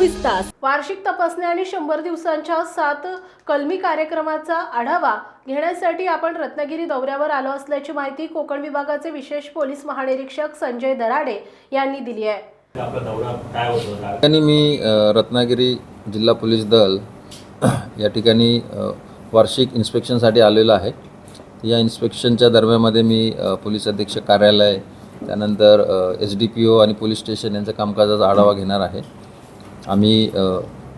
तास. वार्षिक तपासणी आणि शंभर दिवसांच्या सात कलमी कार्यक्रमाचा आढावा घेण्यासाठी आपण रत्नागिरी दौऱ्यावर आलो असल्याची माहिती कोकण विभागाचे विशेष पोलीस महानिरीक्षक संजय दराडे यांनी दिली आहे. आपला दौरा काय होतो काय ठिकाणी मी रत्नागिरी जिल्हा पोलीस दल या ठिकाणी वार्षिक इन्स्पेक्शनसाठी आलेलो आहे. या इन्स्पेक्शनच्या दरम्यानमध्ये मी पोलीस अधीक्षक कार्यालय त्यानंतर एस डी पी ओ आणि पोलीस स्टेशन यांच्या कामकाजाचा आढावा घेणार आहे. आम्ही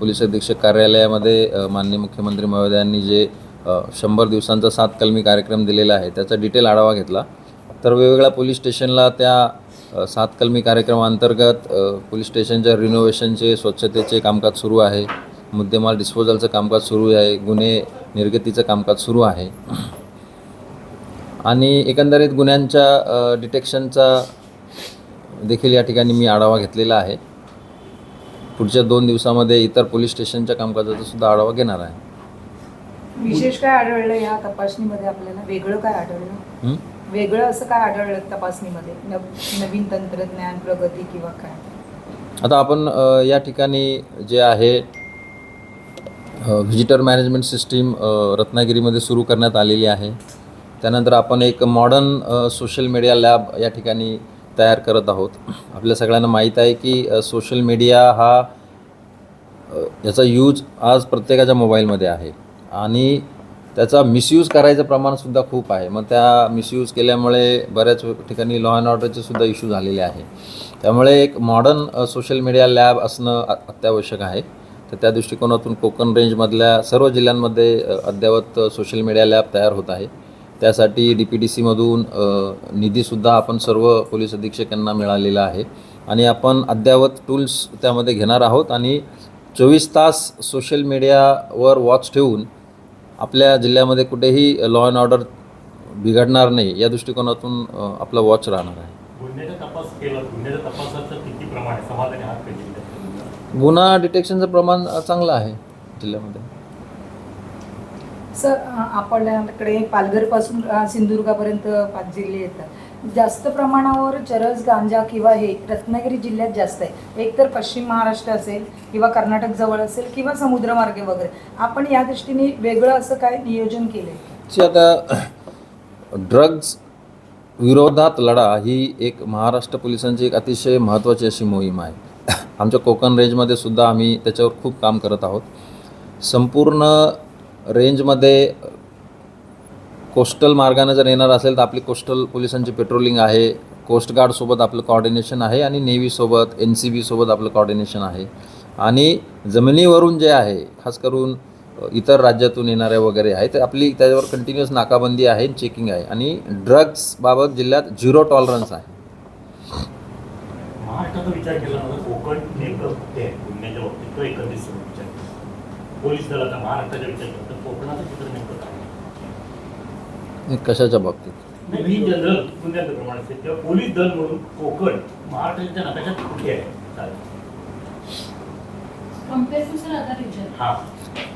पोलीस अधीक्षक कार्यालयामध्ये माननीय मुख्यमंत्री महोदयांनी जे शंभर दिवसांचा सात कलमी कार्यक्रम दिलेला आहे त्याचा डिटेल आढावा घेतला. तर वेगवेगळ्या पोलीस स्टेशनला त्या सात कलमी कार्यक्रमाअंतर्गत पोलीस स्टेशनच्या रिनोव्हेशनचे स्वच्छतेचे कामकाज सुरू आहे. मुद्देमाल डिस्पोजलचं कामकाज सुरू आहे. गुन्हे निर्गतीचं कामकाज सुरू आहे. आणि एकंदरीत गुन्ह्यांच्या डिटेक्शनचा देखील या ठिकाणी मी आढावा घेतलेला आहे. पुढच्या दोन दिवसामध्ये इतर पोलीस स्टेशनच्या कामकाजाचा सुद्धा आढावा घेणार आहे. विशेष काय आढळलं या तपासणीमध्ये आपल्याला? वेगळं काय आढळलं? वेगळं असं काय आढळलं तपासणीमध्ये? नव- नवीन तंत्रज्ञान प्रगती किंवा काय? आता आपण या ठिकाणी जे आहे व्हिजिटर मॅनेजमेंट सिस्टीम रत्नागिरीमध्ये सुरू करण्यात आलेली आहे. त्यानंतर आपण एक मॉडर्न सोशल मीडिया लॅब या ठिकाणी तयार करत आहोत. आपल्या सगळ्यांना माहीत आहे की सोशल मीडिया हा याचा यूज आज प्रत्येकाच्या मोबाईलमध्ये आहे. आणि त्याचा मिसयूज करायचं प्रमाणसुद्धा खूप आहे. मग त्या मिसयूज केल्यामुळे बऱ्याच ठिकाणी लॉ अँड ऑर्डरचे सुद्धा इश्यू झालेले आहे. त्यामुळे एक मॉडर्न सोशल मीडिया लॅब असणं अत्यावश्यक आहे. तर त्या दृष्टिकोनातून कोकण रेंजमधल्या सर्व जिल्ह्यांमध्ये अद्ययावत सोशल मीडिया लॅब तयार होत आहे. त्यासाठी डी पी डी सीमधून निधीसुद्धा आपण सर्व पोलीस अधीक्षकांना मिळालेला आहे. आणि आपण अद्ययावत टूल्स त्यामध्ये घेणार आहोत आणि चोवीस तास सोशल मीडियावर वॉच ठेवून आपल्या जिल्ह्यामध्ये कुठेही लॉ अँड ऑर्डर बिघडणार नाही या दृष्टिकोनातून आपला वॉच राहणार आहे. गुन्हा डिटेक्शनचं प्रमाण चांगलं आहे जिल्ह्यामध्ये. सर आपल्याकडे पालघरपासून सिंधुदुर्गापर्यंत पाच जिल्हे येतात. जास्त प्रमाणावर चरस गांजा किंवा हे रत्नागिरी जिल्ह्यात जास्त आहे. एक तर पश्चिम महाराष्ट्र असेल किंवा कर्नाटक जवळ असेल किंवा समुद्रमार्गे वगैरे. आपण या दृष्टीने वेगळं असं काय नियोजन केलं आता ड्रग्ज विरोधात लढा ही एक महाराष्ट्र पोलिसांची एक अतिशय महत्त्वाची अशी मोहीम आहे. आमच्या कोकण रेंजमध्ये सुद्धा आम्ही त्याच्यावर खूप काम करत आहोत. संपूर्ण रेंजमध्ये कोस्टल मार्गाने जर येणार असेल तर आपली कोस्टल पोलिसांची पेट्रोलिंग आहे. कोस्टगार्डसोबत आपलं कॉर्डिनेशन आहे आणि नेव्हीसोबत एन सी बीसोबत आपलं कॉर्डिनेशन आहे. आणि जमिनीवरून जे आहे खास करून इतर राज्यातून येणाऱ्या वगैरे आहे तर आपली त्याच्यावर कंटिन्युअस नाकाबंदी आहे चेकिंग आहे. आणि ड्रग्सबाबत जिल्ह्यात झिरो टॉलरन्स आहे. महाराष्ट्राचा विचार केला कोकणाचं चित्र नेमकं काय हे कशाच्या बाबतीत? नाही जनरल गुन्ह्याचं प्रमाण असेल तेव्हा पोलीस दल म्हणून कोकण महाराष्ट्राच्या नकाशात कुठे आहे. चालेल. हा.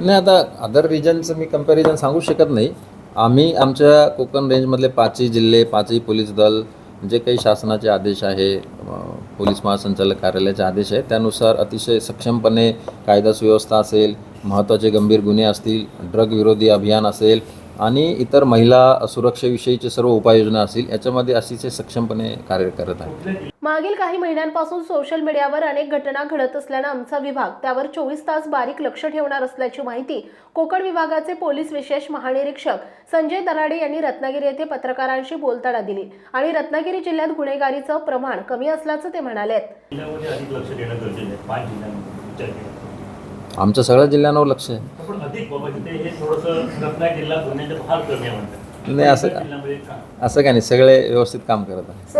नाही आता अदर रिजनचं मी कंपॅरिझन सांगू शकत नाही. आम्ही आमच्या कोकण रेंजमधले पाचही जिल्हे पाचही पोलीस दल जे काही शासनाचे आदेश आहे पोलीस महासंचालक कार्यालयाचे आदेश आहे त्यानुसार अतिशय सक्षमपणे कायदा सुव्यवस्था असेल महत्त्वाचे गंभीर गुन्हे असतील ड्रग विरोधी अभियान असेल आणि इतर महिला सुरक्षेविषयीचे सर्व उपाययोजना असतील याच्यामध्ये अतिशय सक्षमपणे कार्य करत आहे मागील काही महिन्यांपासून सोशल मीडियावर अनेक घटना घडत असल्यानं आमचा विभाग त्यावर चोवीस तास बारीक लक्ष ठेवणार असल्याची माहिती कोकण विभागाचे पोलीस विशेष महानिरीक्षक संजय दराडे यांनी रत्नागिरी येथे पत्रकारांशी बोलताना दिली आणि रत्नागिरी जिल्ह्यात गुन्हेगारीचं प्रमाण कमी असल्याचं ते म्हणाले आमच्या सगळ्या जिल्ह्यांवर लक्ष आहे. हे नाही, असं असं काय नाही सगळे व्यवस्थित काम करत आहे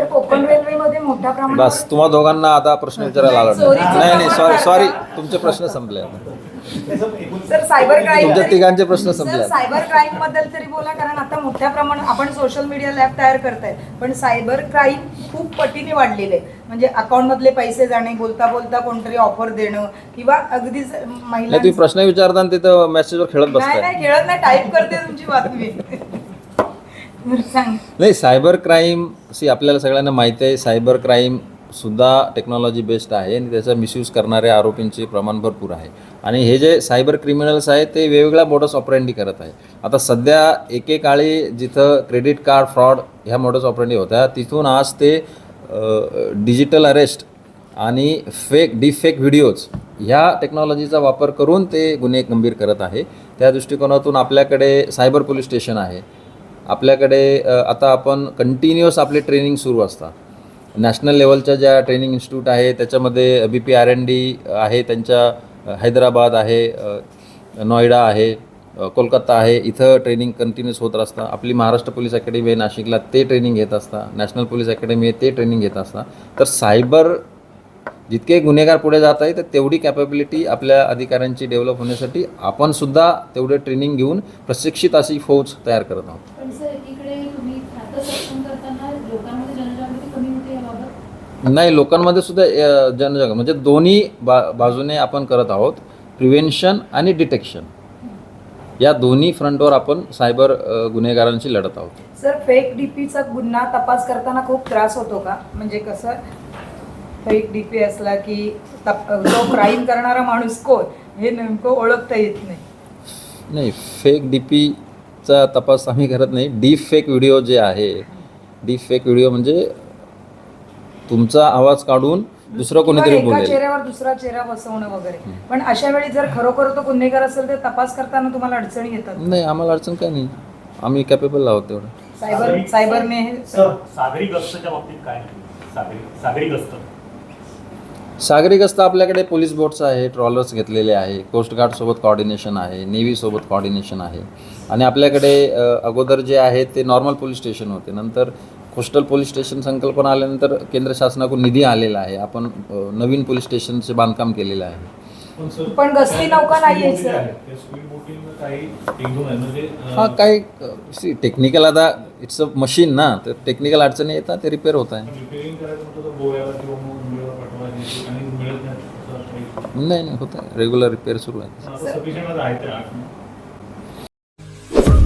बस तुम्हा दोघांना आता प्रश्न विचारायला आला नाही. नाही सॉरी सॉरी तुमचे प्रश्न संपले आता. सर सायबर क्राईम तुमच्या तिघांचे प्रश्न संपले आता. सायबर क्राईमबद्दल तरी बोला कारण आता मोठ्या प्रमाणात आपण सोशल मीडिया लॅब तयार करताय पण सायबर क्राईम खूप पटीने वाढलेले आहे. म्हणजे अकाउंट मधले पैसे जाणे बोलता बोलता कोणतरी ऑफर देणं किंवा अगदीच नाही तुम्ही महिला प्रश्न विचारता आणि तिथं मेसेजवर खेळत नाही बसताय नाही खेळत नाही टाईप करते तुमची बातमी बरं, सांग नाही सायबर क्राईम सी आपल्याला सगळ्यांना माहिती आहे सायबर क्राईम सुद्धा टेक्नॉलॉजी बेस्ड आहे आणि त्याचा मिसयूज करणाऱ्या आरोपींचे प्रमाण भरपूर आहे. आणि हे जे सायबर क्रिमिनल्स आहेत ते वेगवेगळ्या मोडस ऑपरेंडी करत आहे आता सध्या एकेकाळी जिथं क्रेडिट कार्ड फ्रॉड ह्या मोडस ऑपरेंडी होत्या तिथून आज ते डिजिटल अरेस्ट आणि फेक डिफेक व्हिडिओज ह्या टेक्नॉलॉजीचा वापर करून ते गुन्हे गंभीर करत आहे. त्या दृष्टिकोनातून आपल्याकडे सायबर पोलीस स्टेशन आहे. आपल्याकडे आता आपण कंटिन्युअस आपले ट्रेनिंग सुरू असतात. नॅशनल लेवलच्या ज्या ट्रेनिंग इन्स्टिट्यूट आहे त्याच्यामध्ये B P R N D आहे त्यांच्या हैदराबाद आहे नोएडा आहे कोलकाता आहे इथं ट्रेनिंग कंटिन्यूस होत असतं. आपली महाराष्ट्र पोलीस अकॅडमी आहे नाशिकला ते ट्रेनिंग घेत असतात नॅशनल पोलीस अकॅडमी आहे ते ट्रेनिंग घेत असतात तर सायबर जितके गुन्हेगार पुढे जात आहे तर तेवढी कॅपॅबिलिटी आपल्या अधिकाऱ्यांची डेव्हलप होण्यासाठी आपण सुद्धा तेवढे ट्रेनिंग घेऊन प्रशिक्षित अशी फौज तयार करत आहोत पण सर एकीकडे तुम्ही खातं सक्षम करताना लोकांमध्ये जनजागृती कमी होते याबाबत नाही लोकांमध्ये सुद्धा जनजागृती म्हणजे दोन्ही बा बाजूने आपण करत आहोत प्रिव्हेन्शन आणि डिटेक्शन. या दोन्ही फ्रंटवर आपण सायबर गुन्हेगारांशी लढत आहोत. सर फेक डीपीचा गुन्हा तपास करताना खूप त्रास होतो का? म्हणजे कसं? फेक डीपी असला की तप जो क्राईम करणारा माणूस कोण? हे नेमकं ओळखता येत नाही. नाही फेक डी पीचा तपास आम्ही करत नाही. डीप फेक व्हिडिओ जे आहे डीप फेक व्हिडिओ म्हणजे तुमचा आवाज काढून दुसरं कोणीतरी एका बोलेल. चेहऱ्यावर दुसरा चेहरा बसवणं वगैरे. पण अशा वेळी जर खरोखर तो गुन्हेगार असेल तर तपास करताना तुम्हाला अडचणी येतात नाही आम्हाला अडचण काय नाही. आम्ही कॅपेबल आहोत तेवढं. सायबर सायबरने हे सर सागरी गस्तच्या बाबतीत काय सागरी सागरी गस्त. सागरी गस्त आपल्याकडे पोलीस बोट्स आहे ट्रॉलर्स घेतलेले आहे कोस्टगार्डसोबत कॉर्डिनेशन आहे नेव्हीसोबत कॉर्डिनेशन आहे. आणि आपल्याकडे अ, अगोदर जे आहे ते नॉर्मल पोलीस स्टेशन होते. नंतर कोस्टल पोलीस स्टेशन संकल्पना आल्यानंतर केंद्र शासनाकडून निधी आलेला आहे. आपण नवीन पोलीस स्टेशनचे बांधकाम केलेलं आहे. पण गस्ती नौका नाहीये, काही म्हणजे हा सी टेक्निकल आता इट्स अ मशीन ना. तर टेक्निकल अडचणी येतात ते रिपेअर होत आहे. काही. नाही. नाही होत आहे. रेग्युलर रिपेअर सुरू आहे.